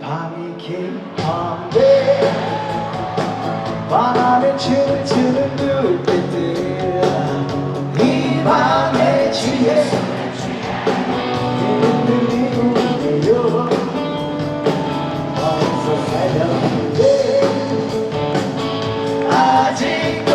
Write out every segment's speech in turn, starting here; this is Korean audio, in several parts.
밤이 긴밤에 바람에 춤을 추는 눈빛들 이 밤에 취해. 흔들리고 있네요. 어서 살려는데 아직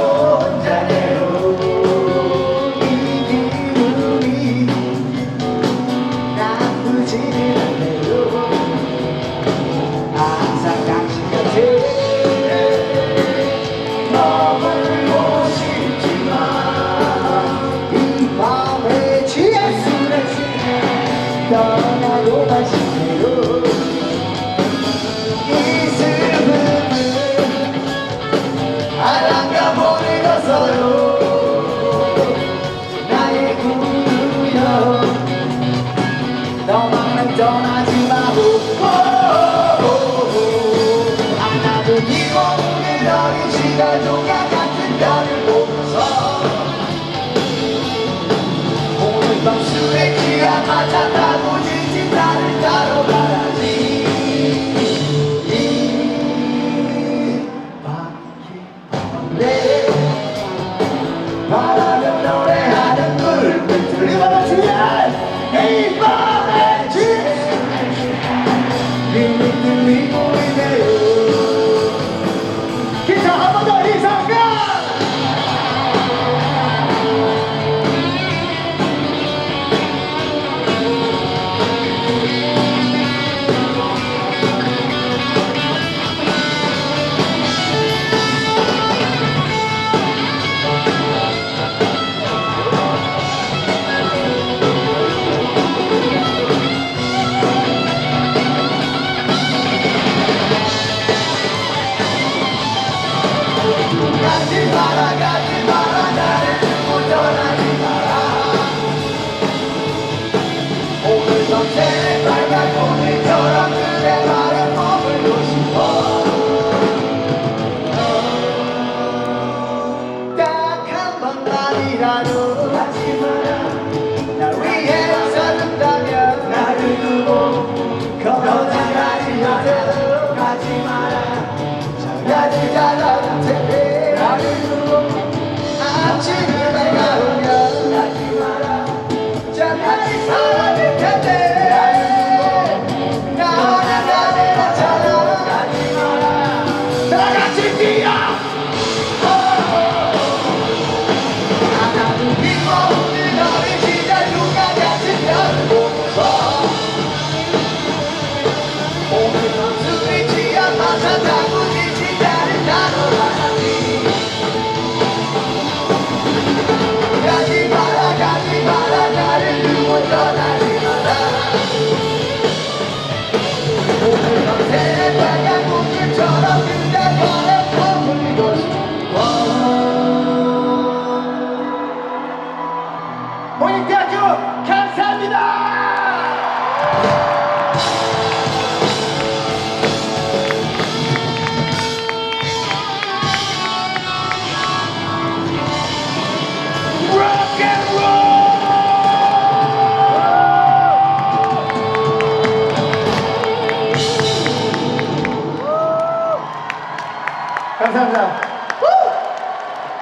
떠나고 간 시대로 이 슬픔은 아랑가 보내었어요. 나의 꿈이여 너만은 떠나지 마고 안 나도 이곳 오늘 어린 시간 동안 같은 달을 넌술에 기가 맞았다고 일찍 나를 따로 가라지. 가지 마라. 잘 가지 않아도 돼 나를 아침에 Alexander.